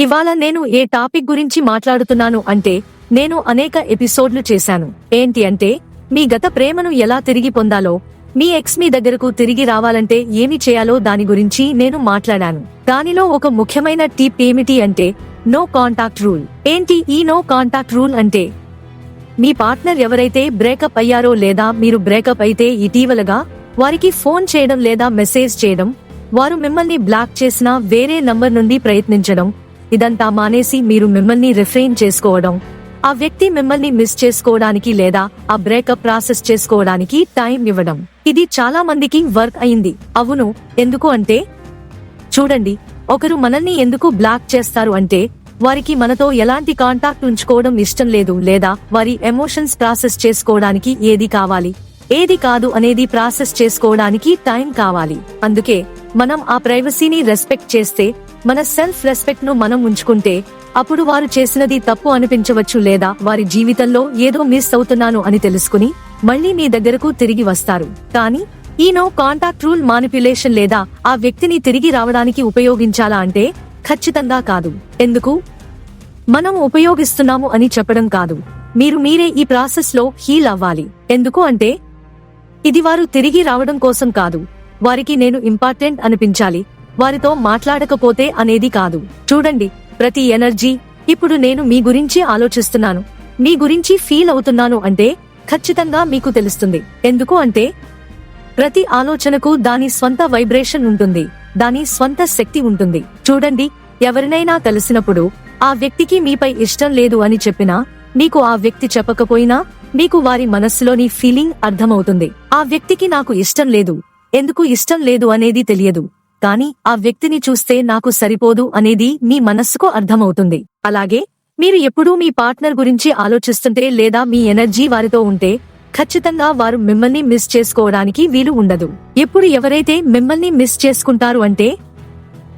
ఇవాళ నేను ఏ టాపిక్ గురించి మాట్లాడుతున్నాను అంటే నేను అనేక ఎపిసోడ్లు చేశాను. ఏంటి అంటే మీ గత ప్రేమను ఎలా తిరిగి పొందాలో మీ ఎక్స్ మీ దగ్గరకు తిరిగి రావాలంటే ఏమి చేయాలో దాని గురించి నేను మాట్లాడాను. దానిలో ఒక ముఖ్యమైన టిప్ ఏమిటి అంటే నో కాంటాక్ట్ రూల్. ఏంటి ఈ నో కాంటాక్ట్ రూల్ అంటే? మీ పార్ట్నర్ ఎవరైతే బ్రేకప్ అయ్యారో లేదా మీరు బ్రేకప్ అయితే ఇటీవలగా వారికి ఫోన్ చేయడం లేదా మెసేజ్ చేయడం వారు మిమ్మల్ని బ్లాక్ చేసిన వేరే నంబర్ నుండి ప్రయత్నించడం ఇదంతా మానేసి మీరు మిమ్మల్ని రిఫ్రెయిన్ చేసుకోవడం. ఆ వ్యక్తి మిమ్మల్ని మిస్ చేసుకోవడానికి లేదా ఆ బ్రేకప్ ప్రాసెస్ చేసుకోవడానికి టైం ఇవ్వడం. ఇది చాలా మందికి వర్క్ అయింది. అవును ఎందుకు అంటే? చూడండి ఒకరు మనల్ని ఎందుకు బ్లాక్ చేస్తారు అంటే వారికి మనతో ఎలాంటి కాంటాక్ట్ ఉంచుకోవడం ఇష్టం లేదు లేదా వారి ఎమోషన్స్ ప్రాసెస్ చేసుకోవడానికి ఏది కావాలి? ఏది కాదు అనేది ప్రాసెస్ చేసుకోవడానికి టైం కావాలి. అందుకే మనం ఆ ప్రైవసీని రెస్పెక్ట్ చేస్తే మన సెల్ఫ్ రెస్పెక్ట్ను మనం ఉంచుకుంటే అప్పుడు వారు చేసినది తప్పు అనిపించవచ్చు లేదా వారి జీవితంలో ఏదో మిస్ అవుతున్నాను అని తెలుసుకుని మళ్ళీ మీ దగ్గరకు తిరిగి వస్తారు. కానీ ఈ నో కాంటాక్ట్ రూల్ మానిపులేషన్ లేదా ఆ వ్యక్తిని తిరిగి రావడానికి ఉపయోగించాలా అంటే ఖచ్చితంగా కాదు. ఎందుకు? మనం ఉపయోగిస్తున్నాము అని చెప్పడం కాదు. మీరు మీరే ఈ ప్రాసెస్లో హీల్ అవ్వాలి. ఎందుకు అంటే ఇది వారు తిరిగి రావడం కోసం కాదు. వారికి నేను ఇంపార్టెంట్ అనిపించాలి. వారితో మాట్లాడకపోతే అనేది కాదు. చూడండి ప్రతి ఎనర్జీ ఇప్పుడు నేను మీ గురించి ఆలోచిస్తున్నాను. మీ గురించి ఫీల్ అవుతున్నాను అంటే ఖచ్చితంగా మీకు తెలుస్తుంది. ఎందుకు అంటే ప్రతి ఆలోచనకు దాని స్వంత వైబ్రేషన్ ఉంటుంది. దాని స్వంత శక్తి ఉంటుంది. చూడండి ఎవరినైనా కలిసినప్పుడు ఆ వ్యక్తికి మీపై ఇష్టం లేదు అని చెప్పినా మీకు ఆ వ్యక్తి చెప్పకపోయినా మీకు వారి మనస్సులోని ఫీలింగ్ అర్థమవుతుంది. ఆ వ్యక్తికి నాకు ఇష్టం లేదు. ఎందుకు ఇష్టం లేదు అనేది తెలియదు. కానీ ఆ వ్యక్తిని చూస్తే నాకు సరిపోదు అనేది మీ మనస్సుకు అర్థమవుతుంది. అలాగే మీరు ఎప్పుడూ మీ పార్ట్నర్ గురించి ఆలోచిస్తుంటే లేదా మీ ఎనర్జీ వారితో ఉంటే ఖచ్చితంగా వారు మిమ్మల్ని మిస్ చేసుకోవడానికి వీలు ఉండదు. ఎప్పుడు ఎవరైతే మిమ్మల్ని మిస్ చేసుకుంటారు అంటే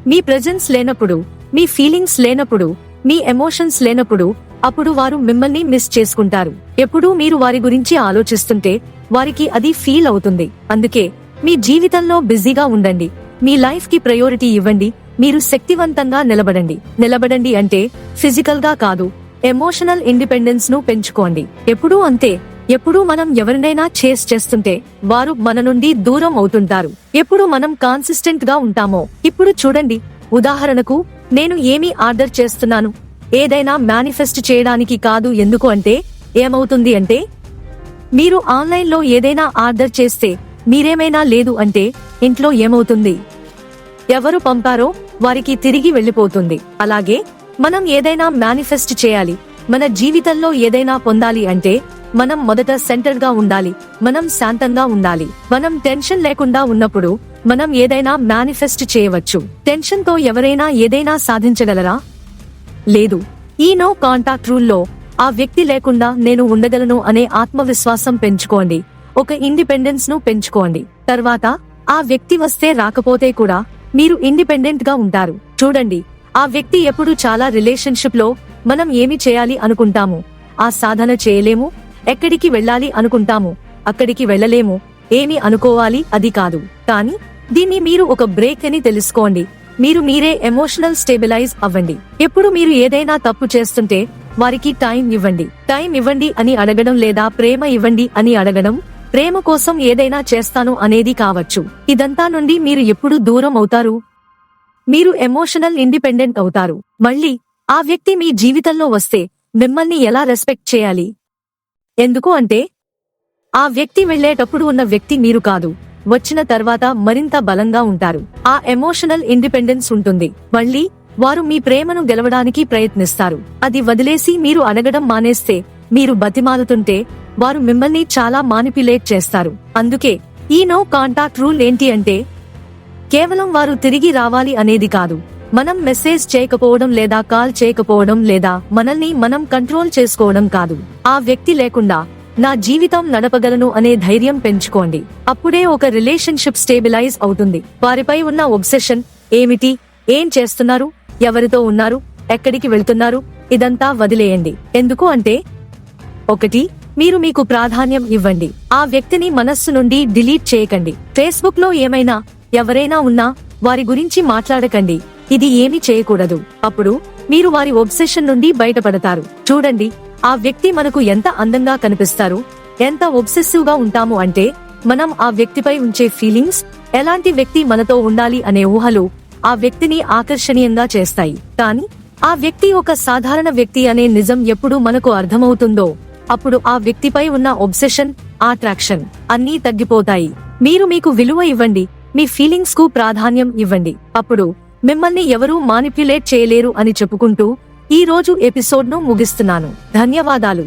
మీ ప్రెజెన్స్ లేనప్పుడు మీ ఫీలింగ్స్ లేనప్పుడు మీ ఎమోషన్స్ లేనప్పుడు అప్పుడు వారు మిమ్మల్ని మిస్ చేసుకుంటారు. ఎప్పుడూ మీరు వారి గురించి ఆలోచిస్తుంటే వారికి అది ఫీల్ అవుతుంది. అందుకే మీ జీవితంలో బిజీగా ఉండండి. మీ లైఫ్కి ప్రయారిటీ ఇవ్వండి. మీరు శక్తివంతంగా నిలబడండి. నిలబడండి అంటే ఫిజికల్గా కాదు ఎమోషనల్ ఇండిపెండెన్స్ను పెంచుకోండి. ఎప్పుడూ అంతే. ఎప్పుడూ మనం ఎవరినైనా చేస్ చేస్తుంటే వారు మన నుండి దూరం అవుతుంటారు. ఎప్పుడు మనం కాన్సిస్టెంట్గా ఉంటామో ఇప్పుడు చూడండి. ఉదాహరణకు నేను ఏమి ఆర్డర్ చేస్తున్నాను? ఏదైనా మేనిఫెస్ట్ చేయడానికి కాదు ఎందుకు అంటే ఏమవుతుంది అంటే మీరు ఆన్లైన్లో ఏదైనా ఆర్డర్ చేస్తే మీరేమైనా లేదు అంటే ఇంట్లో ఏమవుతుంది? ఎవరు పంపారో వారికి తిరిగి వెళ్ళిపోతుంది. అలాగే మనం ఏదైనా మేనిఫెస్ట్ చేయాలి. మన జీవితంలో ఏదైనా పొందాలి అంటే మనం మొదట సెంటర్గా ఉండాలి. మనం శాంతంగా ఉండాలి. మనం టెన్షన్ లేకుండా ఉన్నప్పుడు మనం ఏదైనా మేనిఫెస్ట్ చేయవచ్చు. టెన్షన్తో ఎవరైనా ఏదైనా సాధించగలరా? లేదు. ఈ నో కాంటాక్ట్ రూల్లో ఆ వ్యక్తి లేకుండా నేను ఉండగలను అనే ఆత్మవిశ్వాసం పెంచుకోండి. ఒక ఇండిపెండెన్స్ను పెంచుకోండి. తర్వాత ఆ వ్యక్తి వస్తే రాకపోతే కూడా మీరు ఇండిపెండెంట్గా ఉంటారు. చూడండి ఆ వ్యక్తి ఎప్పుడు చాలా రిలేషన్షిప్లో మనం ఏమి చేయాలి అనుకుంటాము? ఆ సాధన చేయలేము? ఎక్కడికి వెళ్ళాలి అనుకుంటాము? అక్కడికి వెళ్ళలేము? ఏమి అనుకోవాలి? అది కాదు. కానీ దీన్ని మీరు ఒక బ్రేక్ అని తెలుసుకోండి. మీరు మీరే ఎమోషనల్ స్టేబిలైజ్ అవ్వండి. ఎప్పుడు మీరు ఏదైనా తప్పు చేస్తుంటే వారికి టైం ఇవ్వండి. టైం ఇవ్వండి అని అడగడం లేదా ప్రేమ ఇవ్వండి అని అడగడం ప్రేమ కోసం ఏదైనా చేస్తాను అనేది కావచ్చు. ఇదంతా నుండి మీరు ఎప్పుడు దూరం అవుతారు? మీరు ఎమోషనల్ ఇండిపెండెంట్ అవుతారు. మళ్ళీ ఆ వ్యక్తి మీ జీవితంలో వస్తే మిమ్మల్ని ఎలా రెస్పెక్ట్ చేయాలి? ఎందుకు అంటే ఆ వ్యక్తి వెళ్ళేటప్పుడు ఉన్న వ్యక్తి మీరు కాదు. వచ్చిన తర్వాత మరింత బలంగా ఉంటారు. ఆ ఎమోషనల్ ఇండిపెండెన్స్ ఉంటుంది. మళ్ళీ వారు మీ ప్రేమను గెలవడానికి ప్రయత్నిస్తారు. అది వదిలేసి మీరు అడగడం మానేస్తే మీరు బతిమాలుతుంటే వారు మిమ్మల్ని చాలా మానిపులేట్ చేస్తారు. అందుకే ఈ నో కాంటాక్ట్ రూల్ ఏంటి అంటే కేవలం వారు తిరిగి రావాలి అనేది కాదు. మనం మెసేజ్ చేయకపోవడం లేదా కాల్ చేయకపోవడం లేదా మనల్ని మనం కంట్రోల్ చేసుకోవడం కాదు. ఆ వ్యక్తి లేకుండా నా జీవితం నడపగలను అనే ధైర్యం పెంచుకోండి. అప్పుడే ఒక రిలేషన్షిప్ స్టేబిలైజ్ అవుతుంది. వారిపై ఉన్న ఒబ్సెషన్ ఏమిటి? ఏం చేస్తున్నారు? ఎవరితో ఉన్నారు? ఎక్కడికి వెళ్తున్నారు? ఇదంతా వదిలేయండి. ఎందుకు అంటే ఒకటి మీరు మీకు ప్రాధాన్యం ఇవ్వండి. ఆ వ్యక్తిని మనస్సు నుండి డిలీట్ చేయకండి. ఫేస్బుక్లో ఏమైనా ఎవరైనా ఉన్నా వారి గురించి మాట్లాడకండి. ఇది ఏమి చేయకూడదు. అప్పుడు మీరు వారి ఒబ్సెషన్ నుండి బయటపడతారు. చూడండి ఆ వ్యక్తి మనకు ఎంత అందంగా కనిపిస్తారు ఎంత ఒబ్సెసివ్గా ఉంటాము అంటే మనం ఆ వ్యక్తిపై ఉంచే ఫీలింగ్స్ ఎలాంటి వ్యక్తి మనతో ఉండాలి అనే ఊహలు ఆ వ్యక్తిని ఆకర్షణీయంగా చేస్తాయి. కానీ ఆ వ్యక్తి ఒక సాధారణ వ్యక్తి అనే నిజం ఎప్పుడు మనకు అర్థమవుతుందో అప్పుడు ఆ వ్యక్తిపై ఉన్న ఒబ్సెషన్ అట్రాక్షన్ అన్నీ తగ్గిపోతాయి. మీరు మీకు విలువ ఇవ్వండి మీ ఫీలింగ్స్కు ప్రాధాన్యం ఇవ్వండి. అప్పుడు మిమ్మల్ని ఎవరూ మానిప్యులేట్ చేయలేరు అని చెప్పుకుంటూ ఈ రోజు ఎపిసోడ్ను ముగిస్తున్నాను. ధన్యవాదాలు.